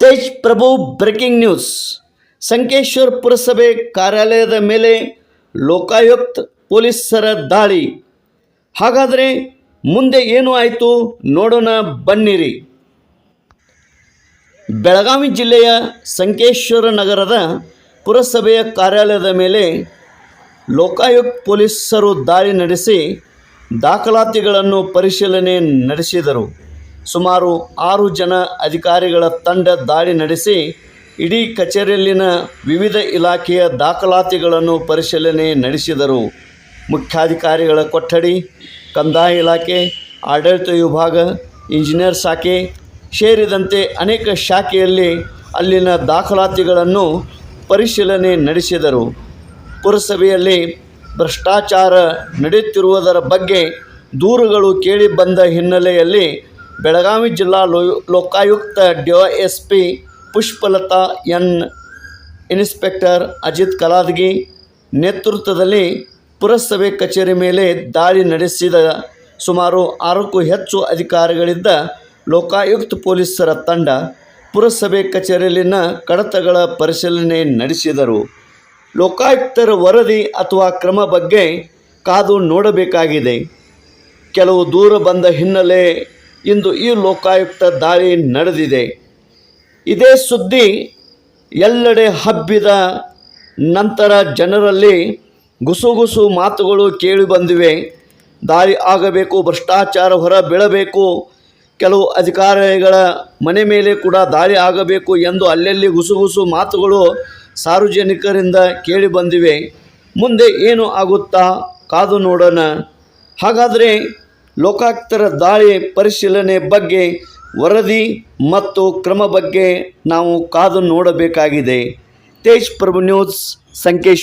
Tej Prabhu breaking news. Sankeshwar ಪುರಸಭೆ ಕಾರ್ಯಾಲಯದ ಮೇಲೆ ಲೋಕಾಯುಕ್ತ ಪೊಲೀಸರ ದಾಳಿ. ಹಾಗಾದರೆ ಮುಂದೆ ಏನು ಆಯಿತು ನೋಡೋಣ ಬನ್ನಿರಿ. ಬೆಳಗಾವಿ ಜಿಲ್ಲೆಯ ಸಂಕೇಶ್ವರ ನಗರದ ಪುರಸಭೆಯ ಕಾರ್ಯಾಲಯದ ಮೇಲೆ ಲೋಕಾಯುಕ್ತ ಪೊಲೀಸರು ದಾಳಿ ನಡೆಸಿ ದಾಖಲಾತಿಗಳನ್ನು ಪರಿಶೀಲನೆ ನಡೆಸಿದರು. ಸುಮಾರು ಆರು ಜನ ಅಧಿಕಾರಿಗಳ ತಂಡ ದಾಳಿ ನಡೆಸಿ, ಇಡೀ ಕಚೇರಿಯಲ್ಲಿನ ವಿವಿಧ ಇಲಾಖೆಯ ದಾಖಲಾತಿಗಳನ್ನು ಪರಿಶೀಲನೆ ನಡೆಸಿದರು. ಮುಖ್ಯಾಧಿಕಾರಿಗಳ ಕೊಠಡಿ, ಕಂದಾಯ ಇಲಾಖೆ, ಆಡಳಿತ ವಿಭಾಗ, ಇಂಜಿನಿಯರ್ ಶಾಖೆ ಸೇರಿದಂತೆ ಅನೇಕ ಶಾಖೆಯಲ್ಲಿ ಅಲ್ಲಿನ ದಾಖಲಾತಿಗಳನ್ನು ಪರಿಶೀಲನೆ ನಡೆಸಿದರು. ಪುರಸಭೆಯಲ್ಲಿ ಭ್ರಷ್ಟಾಚಾರ ನಡೆಯುತ್ತಿರುವುದರ ಬಗ್ಗೆ ದೂರುಗಳು ಕೇಳಿ ಬಂದ ಹಿನ್ನೆಲೆಯಲ್ಲಿ ಬೆಳಗಾವಿ ಜಿಲ್ಲಾ low, Lokayukta S P Pushpalatha N inspector Ajit Kaladgi ನೇತೃತ್ವದಲ್ಲಿ ಪುರಸಭೆ ಕಚೇರಿ ಮೇಲೆ ದಾಳಿ ನಡೆಸಿದ ಸುಮಾರು ಆರಕ್ಕೂ ಹೆಚ್ಚು ಅಧಿಕಾರಿಗಳಿದ್ದ ಲೋಕಾಯುಕ್ತ ಪೊಲೀಸರ ತಂಡ ಪುರಸಭೆ ಕಚೇರಿಯಲ್ಲಿನ ಕಡತಗಳ ಪರಿಶೀಲನೆ ನಡೆಸಿದರು. ಲೋಕಾಯುಕ್ತರ ವರದಿ ಅಥವಾ ಕ್ರಮ ಬಗ್ಗೆ ಕಾದು ನೋಡಬೇಕಾಗಿದೆ. ಕೆಲವು ದೂರ ಬಂದ ಹಿನ್ನೆಲೆ ಇಂದು ಈ ಲೋಕಾಯುಕ್ತ ದಾಳಿ ನಡೆದಿದೆ. ಇದೇ ಸುದ್ದಿ ಎಲ್ಲೆಡೆ ಹಬ್ಬಿದ ನಂತರ ಜನರಲ್ಲಿ ಗುಸುಗುಸು ಮಾತುಗಳು ಕೇಳಿ ಬಂದಿವೆ. ದಾರಿ ಆಗಬೇಕು, ಭ್ರಷ್ಟಾಚಾರ ಹೊರ ಬೀಳಬೇಕು. ಕೆಲವು ಅಧಿಕಾರಿಗಳ ಮನೆ ಮೇಲೆ ಕೂಡ ದಾಳಿ ಆಗಬೇಕು ಎಂದು ಅಲ್ಲಲ್ಲಿ ಗುಸುಗುಸು ಮಾತುಗಳು ಸಾರ್ವಜನಿಕರಿಂದ ಕೇಳಿ ಬಂದಿವೆ. ಮುಂದೆ ಏನು ಆಗುತ್ತಾ ಕಾದು ನೋಡೋಣ. ಹಾಗಾದರೆ ಲೋಕಾಯುಕ್ತರ ದಾಳಿ ಪರಿಶೀಲನೆ ಬಗ್ಗೆ ವರದಿ ಮತ್ತು ಕ್ರಮ ಬಗ್ಗೆ ನಾವು ಕಾದು ನೋಡಬೇಕಾಗಿದೆ. ತೇಜ್ ಪ್ರಭು ನ್ಯೂಸ್ ಸಂಕೇಶ್